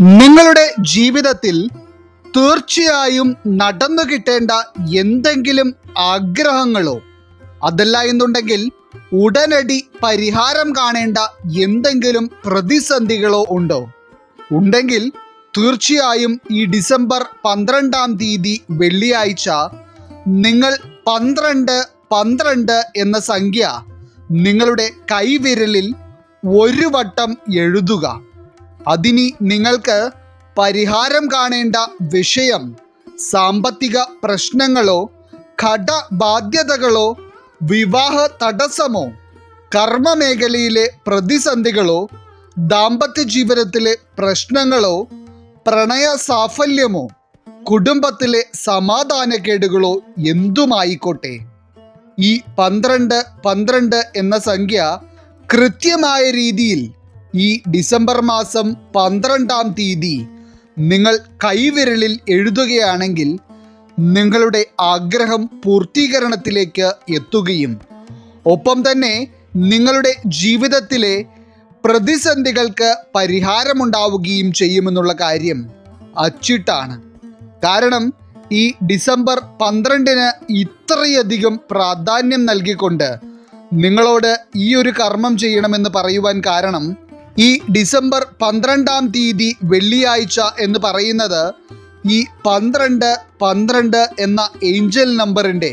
നിങ്ങളുടെ ജീവിതത്തിൽ തീർച്ചയായും നടന്നു കിട്ടേണ്ട എന്തെങ്കിലും ആഗ്രഹങ്ങളോ അതല്ല എന്നുണ്ടെങ്കിൽ ഉടനടി പരിഹാരം കാണേണ്ട എന്തെങ്കിലും പ്രതിസന്ധികളോ ഉണ്ടോ? ഉണ്ടെങ്കിൽ തീർച്ചയായും ഈ ഡിസംബർ പന്ത്രണ്ടാം തീയതി വെള്ളിയാഴ്ച നിങ്ങൾ പന്ത്രണ്ട് പന്ത്രണ്ട് എന്ന സംഖ്യ നിങ്ങളുടെ കൈവിരലിൽ ഒരു വട്ടം എഴുതുക. അതിനി നിങ്ങൾക്ക് പരിഹാരം കാണേണ്ട വിഷയം സാമ്പത്തിക പ്രശ്നങ്ങളോ കടബാധ്യതകളോ വിവാഹ തടസ്സമോ കർമ്മമേഖലയിലെ പ്രതിസന്ധികളോ ദാമ്പത്യ ജീവിതത്തിലെ പ്രശ്നങ്ങളോ പ്രണയ സാഫല്യമോ കുടുംബത്തിലെ സമാധാനക്കേടുകളോ എന്തുമായിക്കോട്ടെ? ഈ പന്ത്രണ്ട് പന്ത്രണ്ട് എന്ന സംഖ്യ കൃത്യമായ രീതിയിൽ ഈ ഡിസംബർ മാസം പന്ത്രണ്ടാം തീയതി നിങ്ങൾ കൈവിരലിൽ എഴുതുകയാണെങ്കിൽ നിങ്ങളുടെ ആഗ്രഹം പൂർത്തീകരണത്തിലേക്ക് എത്തുകയും ഒപ്പം തന്നെ നിങ്ങളുടെ ജീവിതത്തിലെ പ്രതിസന്ധികൾക്ക് പരിഹാരമുണ്ടാവുകയും ചെയ്യുമെന്നുള്ള കാര്യം അച്ചിട്ടാണ്. കാരണം ഈ ഡിസംബർ പന്ത്രണ്ടിന് ഇത്രയധികം പ്രാധാന്യം നൽകിക്കൊണ്ട് നിങ്ങളോട് ഈ ഒരു കർമ്മം ചെയ്യണമെന്ന് പറയുവാൻ കാരണം ഈ ഡിസംബർ പന്ത്രണ്ടാം തീയതി വെള്ളിയാഴ്ച എന്ന് പറയുന്നത് ഈ പന്ത്രണ്ട് പന്ത്രണ്ട് എന്ന ഏഞ്ചൽ നമ്പറിന്റെ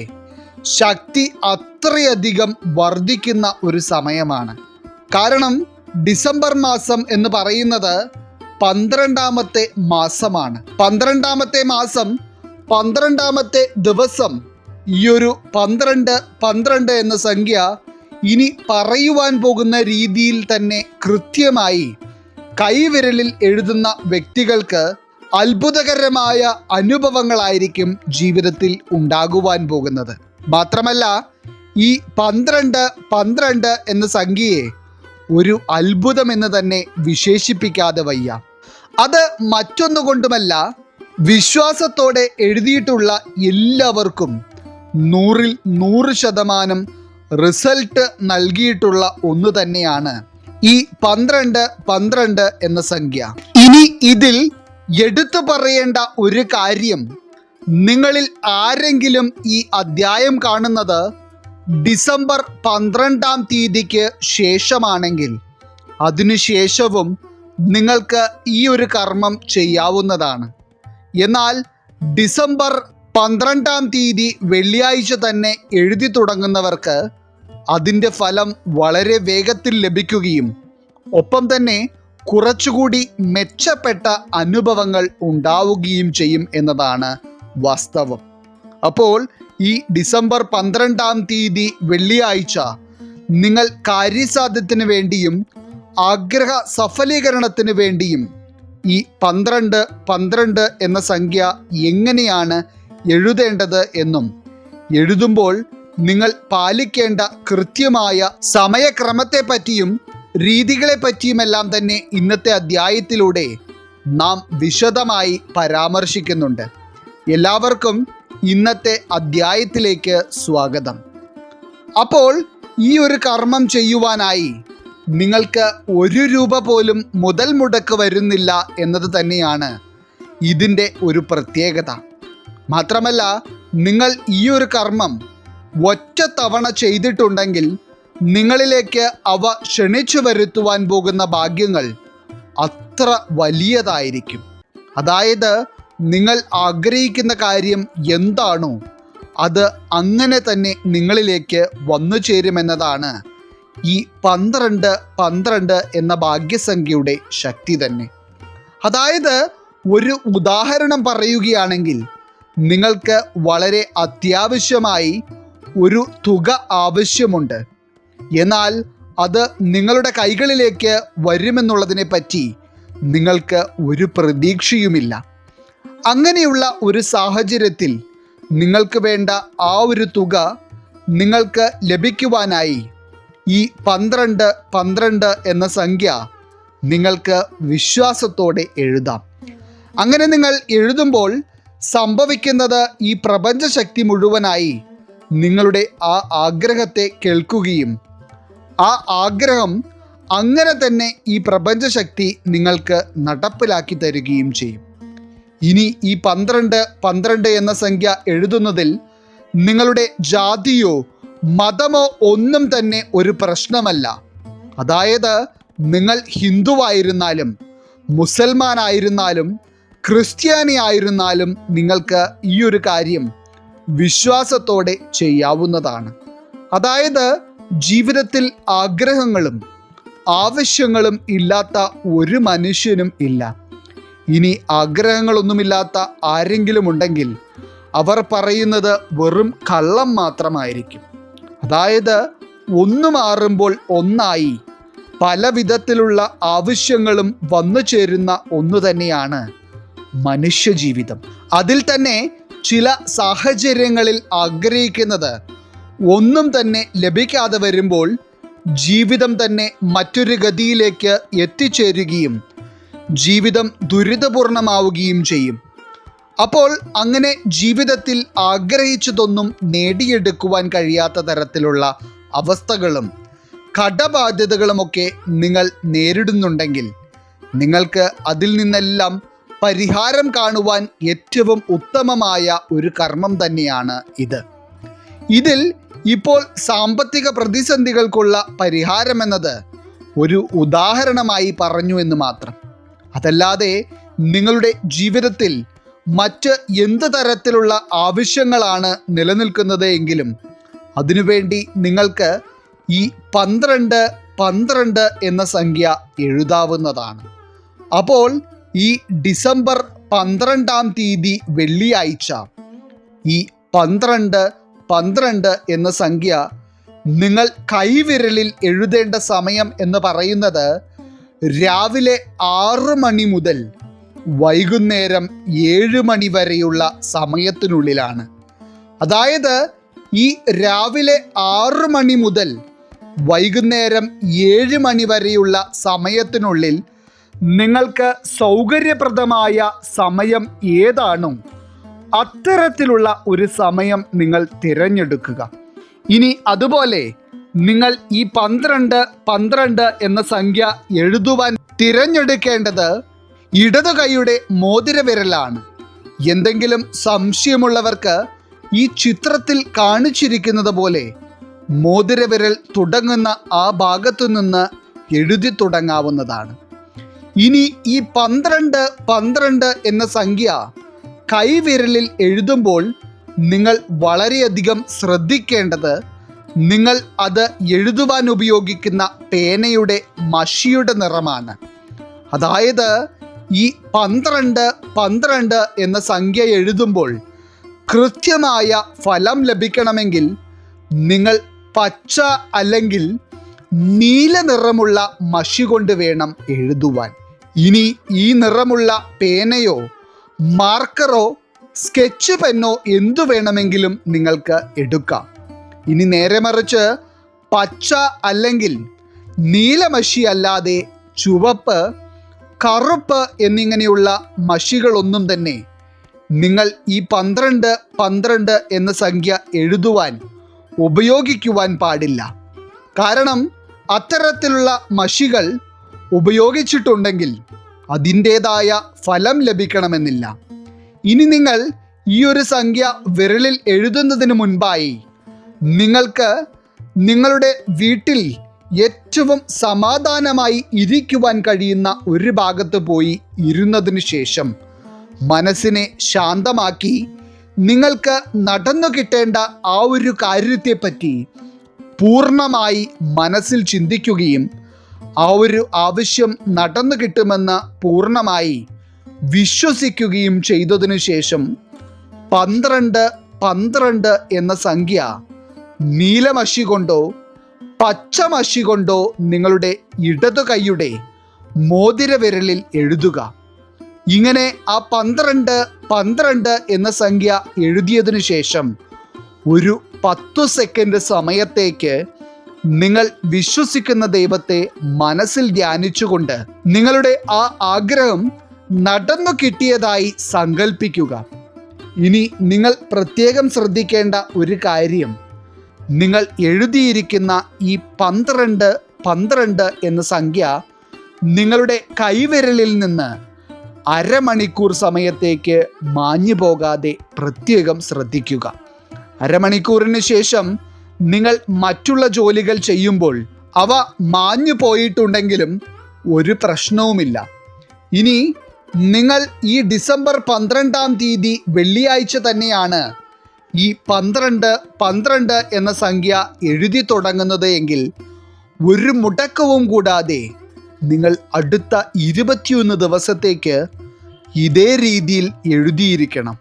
ശക്തി അത്രയധികം വർദ്ധിക്കുന്ന ഒരു സമയമാണ്. കാരണം ഡിസംബർ മാസം എന്ന് പറയുന്നത് പന്ത്രണ്ടാമത്തെ മാസമാണ്. പന്ത്രണ്ടാമത്തെ മാസം പന്ത്രണ്ടാമത്തെ ദിവസം ഈ ഒരു പന്ത്രണ്ട് പന്ത്രണ്ട് എന്ന സംഖ്യ ഇനി പറയുവാൻ പോകുന്ന രീതിയിൽ തന്നെ കൃത്യമായി കൈവിരലിൽ എഴുതുന്ന വ്യക്തികൾക്ക് അത്ഭുതകരമായ അനുഭവങ്ങളായിരിക്കും ജീവിതത്തിൽ ഉണ്ടാകുവാൻ പോകുന്നത്. മാത്രമല്ല ഈ പന്ത്രണ്ട് പന്ത്രണ്ട് എന്ന സംഖ്യയെ ഒരു അത്ഭുതമെന്ന് തന്നെ വിശേഷിപ്പിക്കാതെ വയ്യ. അത് മറ്റൊന്നുകൊണ്ടുമല്ല വിശ്വാസത്തോടെ എഴുതിയിട്ടുള്ള എല്ലാവർക്കും നൂറിൽ നൂറ് ശതമാനം റിസൾട്ട് നൽകിയിട്ടുള്ള ഒന്ന് തന്നെയാണ് ഈ പന്ത്രണ്ട് പന്ത്രണ്ട് എന്ന സംഖ്യ. ഇനി ഇതിൽ എടുത്തു പറയേണ്ട ഒരു കാര്യം നിങ്ങളിൽ ആരെങ്കിലും ഈ അദ്ധ്യായം കാണുന്നത് ഡിസംബർ പന്ത്രണ്ടാം തീയതിക്ക് ശേഷമാണെങ്കിൽ അതിനുശേഷവും നിങ്ങൾക്ക് ഈ ഒരു കർമ്മം ചെയ്യാവുന്നതാണ്. എന്നാൽ ഡിസംബർ പന്ത്രണ്ടാം തീയതി വെള്ളിയാഴ്ച തന്നെ എഴുതി തുടങ്ങുന്നവർക്ക് അതിന്റെ ഫലം വളരെ വേഗത്തിൽ ലഭിക്കുകയും ഒപ്പം തന്നെ കുറച്ചുകൂടി മെച്ചപ്പെട്ട അനുഭവങ്ങൾ ഉണ്ടാവുകയും ചെയ്യും എന്നതാണ് വാസ്തവം. അപ്പോൾ ഈ ഡിസംബർ പന്ത്രണ്ടാം തീയതി വെള്ളിയാഴ്ച നിങ്ങൾ കാര്യസാധ്യത്തിന് വേണ്ടിയും ആഗ്രഹ സഫലീകരണത്തിന് വേണ്ടിയും ഈ പന്ത്രണ്ട് പന്ത്രണ്ട് എന്ന സംഖ്യ എങ്ങനെയാണ് എഴുതേണ്ടത് എന്നും എഴുതുമ്പോൾ നിങ്ങൾ പാലിക്കേണ്ട കൃത്യമായ സമയക്രമത്തെ പറ്റിയും രീതികളെ പറ്റിയുമെല്ലാം തന്നെ ഇന്നത്തെ അധ്യായത്തിലൂടെ നാം വിശദമായി പരാമർശിക്കുന്നുണ്ട്. എല്ലാവർക്കും ഇന്നത്തെ അധ്യായത്തിലേക്ക് സ്വാഗതം. അപ്പോൾ ഈ ഒരു കർമ്മം ചെയ്യുവാനായി നിങ്ങൾക്ക് ഒരു രൂപ പോലും മുതൽ മുടക്ക് വരുന്നില്ല എന്നത് തന്നെയാണ് ഇതിന്റെ ഒരു പ്രത്യേകത. മാത്രമല്ല നിങ്ങൾ ഈ ഒരു കർമ്മം ഒറ്റ തവണ ചെയ്തിട്ടുണ്ടെങ്കിൽ നിങ്ങളിലേക്ക് അവ ക്ഷണിച്ചു വരുത്തുവാൻ പോകുന്ന ഭാഗ്യങ്ങൾ അത്ര വലിയതായിരിക്കും. അതായത് നിങ്ങൾ ആഗ്രഹിക്കുന്ന കാര്യം എന്താണോ അത് അങ്ങനെ തന്നെ നിങ്ങളിലേക്ക് വന്നു ചേരുമെന്നതാണ് ഈ പന്ത്രണ്ട് പന്ത്രണ്ട് എന്ന ഭാഗ്യസംഖ്യയുടെ ശക്തി തന്നെ. അതായത് ഒരു ഉദാഹരണം പറയുകയാണെങ്കിൽ നിങ്ങൾക്ക് വളരെ അത്യാവശ്യമായി ഒരു തുക ആവശ്യമുണ്ട്. എന്നാൽ അത് നിങ്ങളുടെ കൈകളിലേക്ക് വരുമെന്നുള്ളതിനെ പറ്റി നിങ്ങൾക്ക് ഒരു പ്രതീക്ഷയുമില്ല. അങ്ങനെയുള്ള ഒരു സാഹചര്യത്തിൽ നിങ്ങൾക്ക് വേണ്ട ആ ഒരു തുക നിങ്ങൾക്ക് ലഭിക്കുവാനായി ഈ പന്ത്രണ്ട് പന്ത്രണ്ട് എന്ന സംഖ്യ നിങ്ങൾക്ക് വിശ്വാസത്തോടെ എഴുതാം. അങ്ങനെ നിങ്ങൾ എഴുതുമ്പോൾ സംഭവിക്കുന്നത് ഈ പ്രപഞ്ചശക്തി മുഴുവനായി നിങ്ങളുടെ ആ ആഗ്രഹത്തെ കേൾക്കുകയും ആ ആഗ്രഹം അങ്ങനെ തന്നെ ഈ പ്രപഞ്ചശക്തി നിങ്ങൾക്ക് നടപ്പിലാക്കി തരികയും ചെയ്യും. ഇനി ഈ പന്ത്രണ്ട് പന്ത്രണ്ട് എന്ന സംഖ്യ എഴുതുന്നതിൽ നിങ്ങളുടെ ജാതിയോ മതമോ ഒന്നും തന്നെ ഒരു പ്രശ്നമല്ല. അതായത് നിങ്ങൾ ഹിന്ദുവായിരുന്നാലും മുസൽമാനായിരുന്നാലും ക്രിസ്ത്യാനി ആയിരുന്നാലും നിങ്ങൾക്ക് ഈ ഒരു കാര്യം വിശ്വാസത്തോടെ ചെയ്യാവുന്നതാണ്. അതായത് ജീവിതത്തിൽ ആഗ്രഹങ്ങളും ആവശ്യങ്ങളും ഇല്ലാത്ത ഒരു മനുഷ്യനും ഇല്ല. ഇനി ആഗ്രഹങ്ങളൊന്നുമില്ലാത്ത ആരെങ്കിലും ഉണ്ടെങ്കിൽ അവർ പറയുന്നത് വെറും കള്ളം മാത്രമായിരിക്കും. അതായത് ഒന്ന് മാറുമ്പോൾ ഒന്നായി പല വിധത്തിലുള്ള ആവശ്യങ്ങളും വന്നു ചേരുന്ന ഒന്നു തന്നെയാണ് മനുഷ്യജീവിതം. അതിൽ തന്നെ ചില സാഹചര്യങ്ങളിൽ ആഗ്രഹിക്കുന്നത് ഒന്നും തന്നെ ലഭിക്കാതെ വരുമ്പോൾ ജീവിതം തന്നെ മറ്റൊരു ഗതിയിലേക്ക് എത്തിച്ചേരുകയും ജീവിതം ദുരിതപൂർണമാവുകയും ചെയ്യും. അപ്പോൾ അങ്ങനെ ജീവിതത്തിൽ ആഗ്രഹിച്ചതൊന്നും നേടിയെടുക്കുവാൻ കഴിയാത്ത തരത്തിലുള്ള അവസ്ഥകളും കടബാധ്യതകളുമൊക്കെ നിങ്ങൾ നേരിടുന്നുണ്ടെങ്കിൽ നിങ്ങൾക്ക് അതിൽ നിന്നെല്ലാം പരിഹാരം കാണുവാൻ ഏറ്റവും ഉത്തമമായ ഒരു കർമ്മം തന്നെയാണ് ഇത്. ഇതിൽ ഇപ്പോൾ സാമ്പത്തിക പ്രതിസന്ധികൾക്കുള്ള പരിഹാരമെന്നത് ഒരു ഉദാഹരണമായി പറഞ്ഞു എന്ന് മാത്രം. അതല്ലാതെ നിങ്ങളുടെ ജീവിതത്തിൽ മറ്റ് എന്ത് തരത്തിലുള്ള ആവശ്യങ്ങളാണ് നിലനിൽക്കുന്നത് എങ്കിലും അതിനുവേണ്ടി നിങ്ങൾക്ക് ഈ പന്ത്രണ്ട് പന്ത്രണ്ട് എന്ന സംഖ്യ എഴുതാവുന്നതാണ്. അപ്പോൾ ഈ ഡിസംബർ പന്ത്രണ്ടാം തീയതി വെള്ളിയാഴ്ച. ഈ പന്ത്രണ്ട് പന്ത്രണ്ട് എന്ന സംഖ്യ നിങ്ങൾ കൈവിരലിൽ എഴുതേണ്ട സമയം എന്ന് പറയുന്നത് രാവിലെ ആറ് മണി മുതൽ വൈകുന്നേരം ഏഴ് മണി വരെയുള്ള സമയത്തിനുള്ളിലാണ്. അതായത് ഈ രാവിലെ ആറ് മണി മുതൽ വൈകുന്നേരം ഏഴ് മണി വരെയുള്ള സമയത്തിനുള്ളിൽ നിങ്ങൾക്ക് സൗകര്യപ്രദമായ സമയം ഏതാണോ അത്തരത്തിലുള്ള ഒരു സമയം നിങ്ങൾ തിരഞ്ഞെടുക്കുക. ഇനി അതുപോലെ നിങ്ങൾ ഈ പന്ത്രണ്ട് പന്ത്രണ്ട് എന്ന സംഖ്യ എഴുതുവാൻ തിരഞ്ഞെടുക്കേണ്ടത് ഇടതു കൈയുടെ മോതിരവിരലാണ് എന്തെങ്കിലും സംശയമുള്ളവർക്ക് ഈ ചിത്രത്തിൽ കാണിച്ചിരിക്കുന്നത് പോലെ മോതിരവിരൽ തുടങ്ങുന്ന ആ ഭാഗത്തു നിന്ന് എഴുതി തുടങ്ങാവുന്നതാണ്. ഇനി ഈ പന്ത്രണ്ട് പന്ത്രണ്ട് എന്ന സംഖ്യ കൈവിരലിൽ എഴുതുമ്പോൾ നിങ്ങൾ വളരെയധികം ശ്രദ്ധിക്കേണ്ടത് നിങ്ങൾ അത് എഴുതുവാൻ ഉപയോഗിക്കുന്ന പേനയുടെ മഷിയുടെ നിറമാണ്. അതായത് ഈ പന്ത്രണ്ട് പന്ത്രണ്ട് എന്ന സംഖ്യ എഴുതുമ്പോൾ കൃത്യമായ ഫലം ലഭിക്കണമെങ്കിൽ നിങ്ങൾ പച്ച അല്ലെങ്കിൽ നീല നിറമുള്ള മഷി കൊണ്ട് വേണം എഴുതുവാൻ. ഇനി ഈ നിറമുള്ള പേനയോ മാർക്കറോ സ്കെച്ച് പെന്നോ എന്തു വേണമെങ്കിലും നിങ്ങൾക്ക് എടുക്കാം. ഇനി നേരെ മറിച്ച് പച്ച അല്ലെങ്കിൽ നീലമഷി അല്ലാതെ ചുവപ്പ് കറുപ്പ് എന്നിങ്ങനെയുള്ള മഷികളൊന്നും തന്നെ നിങ്ങൾ ഈ പന്ത്രണ്ട് പന്ത്രണ്ട് എന്ന സംഖ്യ എഴുതുവാൻ ഉപയോഗിക്കുവാൻ പാടില്ല. കാരണം അത്തരത്തിലുള്ള മഷികൾ ഉപയോഗിച്ചിട്ടുണ്ടെങ്കിൽ അതിന്റേതായ ഫലം ലഭിക്കണമെന്നില്ല. ഇനി നിങ്ങൾ ഈ ഒരു സംഖ്യ വിരലിൽ എഴുതുന്നതിന് മുൻപായി നിങ്ങൾക്ക് നിങ്ങളുടെ വീട്ടിൽ ഏറ്റവും സമാധാനമായി ഇരിക്കുവാൻ കഴിയുന്ന ഒരു ഭാഗത്ത് പോയി ഇരുന്നതിന് ശേഷം മനസ്സിനെ ശാന്തമാക്കി നിങ്ങൾക്ക് നടന്നു കിട്ടേണ്ട ആ ഒരു കാര്യത്തെപ്പറ്റി പൂർണമായി മനസ്സിൽ ചിന്തിക്കുകയും ആ ഒരു ആവശ്യം നടന്നു കിട്ടുമെന്ന് പൂർണമായി വിശ്വസിക്കുകയും ചെയ്തതിനു ശേഷം പന്ത്രണ്ട് പന്ത്രണ്ട് എന്ന സംഖ്യ നീലമഷി കൊണ്ടോ പച്ചമഷി കൊണ്ടോ നിങ്ങളുടെ ഇടതു കൈയുടെ മോതിരവിരലിൽ എഴുതുക. ഇങ്ങനെ ആ പന്ത്രണ്ട് പന്ത്രണ്ട് എന്ന സംഖ്യ എഴുതിയതിനു ശേഷം ഒരു പത്തു സെക്കൻഡ് സമയത്തേക്ക് നിങ്ങൾ വിശ്വസിക്കുന്ന ദൈവത്തെ മനസ്സിൽ ധ്യാനിച്ചുകൊണ്ട് നിങ്ങളുടെ ആ ആഗ്രഹം നടന്നു കിട്ടിയതായി സങ്കല്പിക്കുക ഇനി നിങ്ങൾ പ്രത്യേകം ശ്രദ്ധിക്കേണ്ട ഒരു കാര്യം. നിങ്ങൾ എഴുതിയിരിക്കുന്ന ഈ പന്ത്രണ്ട് പന്ത്രണ്ട് എന്ന സംഖ്യ നിങ്ങളുടെ കൈവിരലിൽ നിന്ന് അരമണിക്കൂർ സമയത്തേക്ക് മാഞ്ഞു പോകാതെ പ്രത്യേകം ശ്രദ്ധിക്കുക. അരമണിക്കൂറിന് ശേഷം നിങ്ങൾ മറ്റുള്ള ജോലികൾ ചെയ്യുമ്പോൾ അവ മാഞ്ഞു പോയിട്ടുണ്ടെങ്കിലും ഒരു പ്രശ്നവുമില്ല. ഇനി നിങ്ങൾ ഈ ഡിസംബർ പന്ത്രണ്ടാം തീയതി വെള്ളിയാഴ്ച തന്നെയാണ് ഈ പന്ത്രണ്ട് പന്ത്രണ്ട് എന്ന സംഖ്യ എഴുതി തുടങ്ങുന്നത് എങ്കിൽ ഒരു മുടക്കവും കൂടാതെ നിങ്ങൾ അടുത്ത ഇരുപത്തിയൊന്ന് ദിവസത്തേക്ക് ഇതേ രീതിയിൽ എഴുതിയിരിക്കണം.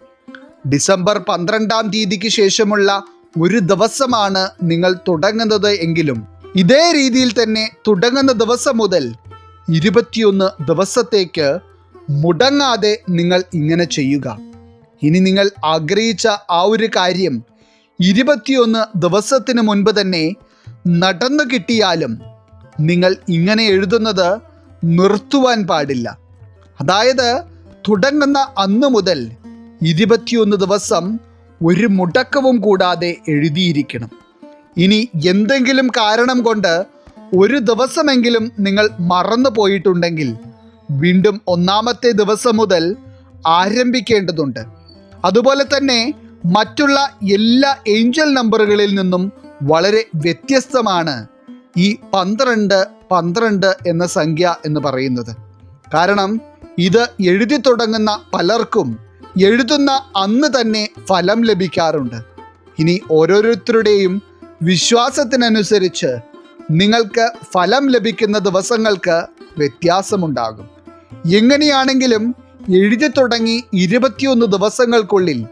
ഡിസംബർ പന്ത്രണ്ടാം തീയതിക്ക് ശേഷമുള്ള ഒരു ദിവസമാണ് നിങ്ങൾ തുടങ്ങുന്നത് എങ്കിലും ഇതേ രീതിയിൽ തന്നെ തുടങ്ങുന്ന ദിവസം മുതൽ ഇരുപത്തിയൊന്ന് ദിവസത്തേക്ക് മുടങ്ങാതെ നിങ്ങൾ ഇങ്ങനെ ചെയ്യുക. ഇനി നിങ്ങൾ ആഗ്രഹിച്ച ആ ഒരു കാര്യം ഇരുപത്തിയൊന്ന് ദിവസത്തിന് മുൻപ് തന്നെ നടന്നു കിട്ടിയാലും നിങ്ങൾ ഇങ്ങനെ എഴുതുന്നത് നിർത്തുവാൻ പാടില്ല. അതായത് തുടങ്ങുന്ന അന്ന് മുതൽ ഇരുപത്തിയൊന്ന് ദിവസം ഒരു മുടക്കവും കൂടാതെ എഴുതിയിരിക്കണം. ഇനി എന്തെങ്കിലും കാരണം കൊണ്ട് ഒരു ദിവസമെങ്കിലും നിങ്ങൾ മറന്നു പോയിട്ടുണ്ടെങ്കിൽ വീണ്ടും ഒന്നാമത്തെ ദിവസം മുതൽ ആരംഭിക്കേണ്ടതുണ്ട്. അതുപോലെ തന്നെ മറ്റുള്ള എല്ലാ ഏഞ്ചൽ നമ്പറുകളിൽ നിന്നും വളരെ വ്യത്യസ്തമാണ് ഈ പന്ത്രണ്ട് പന്ത്രണ്ട് എന്ന സംഖ്യ എന്ന് പറയുന്നത്. കാരണം ഇത് എഴുതി തുടങ്ങുന്ന പലർക്കും എഴുതുന്ന അന്ന് തന്നെ ഫലം ലഭിക്കാറുണ്ട്. ഇനി ഓരോരുത്തരുടെയും വിശ്വാസത്തിനനുസരിച്ച് നിങ്ങൾക്ക് ഫലം ലഭിക്കുന്ന ദിവസങ്ങൾക്ക് വ്യത്യാസമുണ്ടാകും. എങ്ങനെയാണെങ്കിലും എഴുതി തുടങ്ങി ഇരുപത്തിയൊന്ന് ദിവസങ്ങൾക്കുള്ളിൽ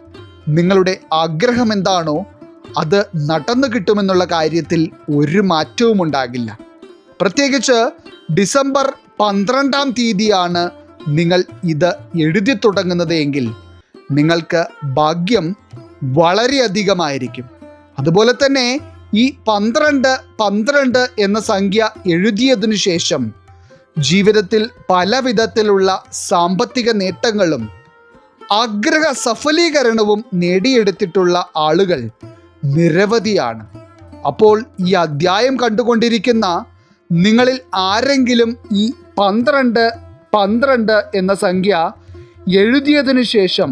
നിങ്ങളുടെ ആഗ്രഹം എന്താണോ അത് നടന്നു കിട്ടുമെന്നുള്ള കാര്യത്തിൽ ഒരു മാറ്റവും ഉണ്ടാകില്ല. പ്രത്യേകിച്ച് ഡിസംബർ പന്ത്രണ്ടാം തീയതിയാണ് നിങ്ങൾ ഇത് എഴുതി തുടങ്ങുന്നത് എങ്കിൽ നിങ്ങൾക്ക് ഭാഗ്യം വളരെയധികമായിരിക്കും. അതുപോലെ തന്നെ ഈ പന്ത്രണ്ട് പന്ത്രണ്ട് എന്ന സംഖ്യ എഴുതിയതിനു ശേഷം ജീവിതത്തിൽ പല വിധത്തിലുള്ള സാമ്പത്തിക നേട്ടങ്ങളും ആഗ്രഹ സഫലീകരണവും നേടിയെടുത്തിട്ടുള്ള ആളുകൾ നിരവധിയാണ്. അപ്പോൾ ഈ അധ്യായം കണ്ടുകൊണ്ടിരിക്കുന്ന നിങ്ങളിൽ ആരെങ്കിലും ഈ പന്ത്രണ്ട് പന്ത്രണ്ട് എന്ന സംഖ്യ എഴുതിയതിനു ശേഷം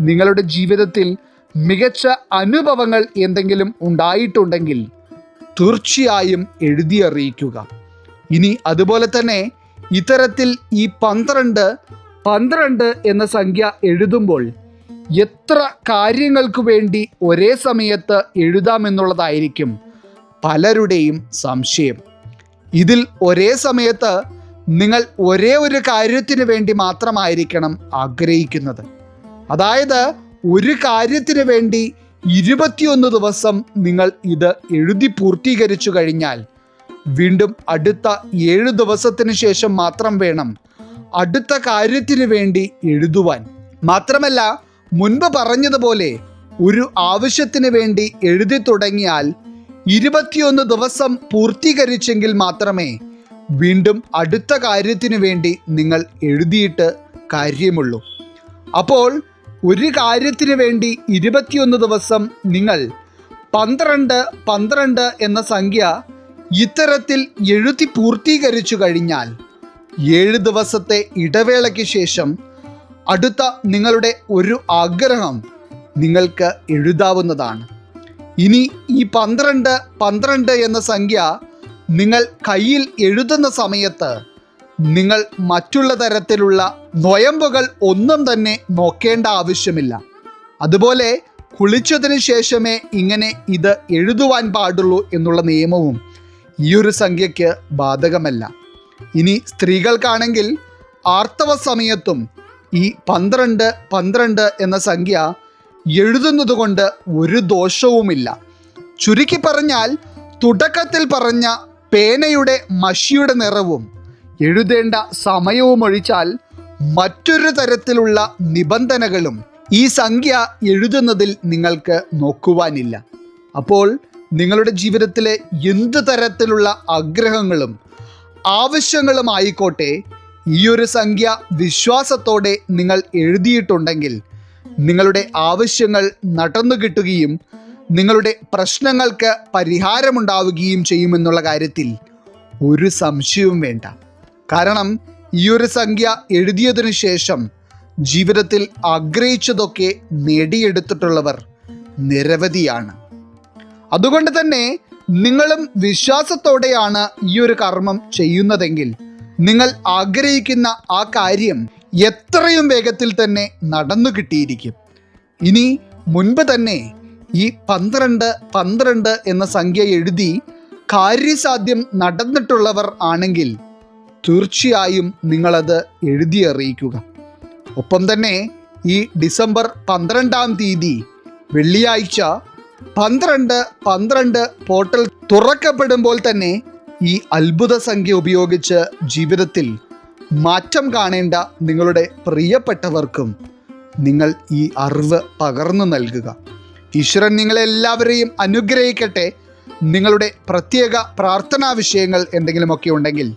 നിങ്ങളുടെ ജീവിതത്തിൽ മികച്ച അനുഭവങ്ങൾ എന്തെങ്കിലും ഉണ്ടായിട്ടുണ്ടെങ്കിൽ തീർച്ചയായും എഴുതി അറിയിക്കുക. ഇനി അതുപോലെ തന്നെ ഇത്തരത്തിൽ ഈ പന്ത്രണ്ട് പന്ത്രണ്ട് എന്ന സംഖ്യ എഴുതുമ്പോൾ എത്ര കാര്യങ്ങൾക്ക് വേണ്ടി ഒരേ സമയത്ത് എഴുതാമെന്നുള്ളതായിരിക്കും പലരുടെയും സംശയം. ഇതിൽ ഒരേ സമയത്ത് നിങ്ങൾ ഒരേ ഒരു കാര്യത്തിന് വേണ്ടി മാത്രമായിരിക്കണം ആഗ്രഹിക്കുന്നത്. അതായത് ഒരു കാര്യത്തിന് വേണ്ടി ഇരുപത്തിയൊന്ന് ദിവസം നിങ്ങൾ ഇത് എഴുതി പൂർത്തീകരിച്ചു കഴിഞ്ഞാൽ വീണ്ടും അടുത്ത ഏഴ് ദിവസത്തിന് ശേഷം മാത്രം വേണം അടുത്ത കാര്യത്തിന് വേണ്ടി എഴുതുവാൻ. മാത്രമല്ല മുൻപ് പറഞ്ഞതുപോലെ ഒരു ആവശ്യത്തിന് വേണ്ടി എഴുതി തുടങ്ങിയാൽ ഇരുപത്തിയൊന്ന് ദിവസം പൂർത്തീകരിച്ചെങ്കിൽ മാത്രമേ വീണ്ടും അടുത്ത കാര്യത്തിന് വേണ്ടി നിങ്ങൾ എഴുതിയിട്ട് കാര്യമുള്ളൂ. അപ്പോൾ ഒരു കാര്യത്തിന് വേണ്ടി ഇരുപത്തിയൊന്ന് ദിവസം നിങ്ങൾ പന്ത്രണ്ട് പന്ത്രണ്ട് എന്ന സംഖ്യ ഇത്തരത്തിൽ എഴുതി പൂർത്തീകരിച്ചു കഴിഞ്ഞാൽ ഏഴ് ദിവസത്തെ ഇടവേളയ്ക്ക് ശേഷം അടുത്ത നിങ്ങളുടെ ഒരു ആഗ്രഹം നിങ്ങൾക്ക് എഴുതാവുന്നതാണ്. ഇനി ഈ പന്ത്രണ്ട് പന്ത്രണ്ട് എന്ന സംഖ്യ നിങ്ങൾ കയ്യിൽ എഴുതുന്ന സമയത്ത് നിങ്ങൾ മറ്റുള്ള തരത്തിലുള്ള നൊയമ്പുകൾ ഒന്നും തന്നെ നോക്കേണ്ട ആവശ്യമില്ല. അതുപോലെ കുളിച്ചതിന് ശേഷമേ ഇങ്ങനെ ഇത് എഴുതുവാൻ പാടുള്ളൂ എന്നുള്ള നിയമവും ഈ ഒരു സംഖ്യയ്ക്ക് ബാധകമല്ല. ഇനി സ്ത്രീകൾക്കാണെങ്കിൽ ആർത്തവ സമയത്തും ഈ പന്ത്രണ്ട് പന്ത്രണ്ട് എന്ന സംഖ്യ എഴുതുന്നത് കൊണ്ട് ഒരു ദോഷവുമില്ല. ചുരുക്കി പറഞ്ഞാൽ തുടക്കത്തിൽ പറഞ്ഞ പേനയുടെ മഷിയുടെ നിറവും എഴുതേണ്ട സമയവും ഒഴിച്ചാൽ മറ്റൊരു തരത്തിലുള്ള നിബന്ധനകളും ഈ സംഖ്യ എഴുതുന്നതിൽ നിങ്ങൾക്ക് നോക്കുവാനില്ല. അപ്പോൾ നിങ്ങളുടെ ജീവിതത്തിലെ എന്ത് തരത്തിലുള്ള ആഗ്രഹങ്ങളും ആവശ്യങ്ങളുമായിക്കോട്ടെ ഈ ഒരു സംഖ്യ വിശ്വാസത്തോടെ നിങ്ങൾ എഴുതിയിട്ടുണ്ടെങ്കിൽ നിങ്ങളുടെ ആവശ്യങ്ങൾ നടന്നു കിട്ടുകയും നിങ്ങളുടെ പ്രശ്നങ്ങൾക്ക് പരിഹാരമുണ്ടാവുകയും ചെയ്യുമെന്നുള്ള കാര്യത്തിൽ ഒരു സംശയവും വേണ്ട. കാരണം ഈ ഒരു സംഖ്യ എഴുതിയതിനു ശേഷം ജീവിതത്തിൽ ആഗ്രഹിച്ചതൊക്കെ നേടിയെടുത്തിട്ടുള്ളവർ നിരവധിയാണ്. അതുകൊണ്ട് തന്നെ നിങ്ങളും വിശ്വാസത്തോടെയാണ് ഈ ഒരു കർമ്മം ചെയ്യുന്നതെങ്കിൽ നിങ്ങൾ ആഗ്രഹിക്കുന്ന ആ കാര്യം എത്രയും വേഗത്തിൽ തന്നെ നടന്നു കിട്ടിയിരിക്കും. ഇനി മുൻപ് തന്നെ ഈ പന്ത്രണ്ട് പന്ത്രണ്ട് എന്ന സംഖ്യ എഴുതി കാര്യസാധ്യം നടന്നിട്ടുള്ളവർ ആണെങ്കിൽ തീർച്ചയായും നിങ്ങളത് എഴുതി അറിയിക്കുക. ഒപ്പം തന്നെ ഈ ഡിസംബർ പന്ത്രണ്ടാം തീയതി വെള്ളിയാഴ്ച പന്ത്രണ്ട് പന്ത്രണ്ട് പോർട്ടൽ തുറക്കപ്പെടുമ്പോൾ തന്നെ ഈ അത്ഭുത സംഖ്യ ഉപയോഗിച്ച് ജീവിതത്തിൽ മാറ്റം കാണേണ്ട നിങ്ങളുടെ പ്രിയപ്പെട്ടവർക്കും നിങ്ങൾ ഈ അറിവ് പകർന്നു നൽകുക. ഈശ്വരൻ നിങ്ങളെല്ലാവരെയും അനുഗ്രഹിക്കട്ടെ. നിങ്ങളുടെ പ്രത്യേക പ്രാർത്ഥനാ വിഷയങ്ങൾ എന്തെങ്കിലുമൊക്കെ ഉണ്ടെങ്കിൽ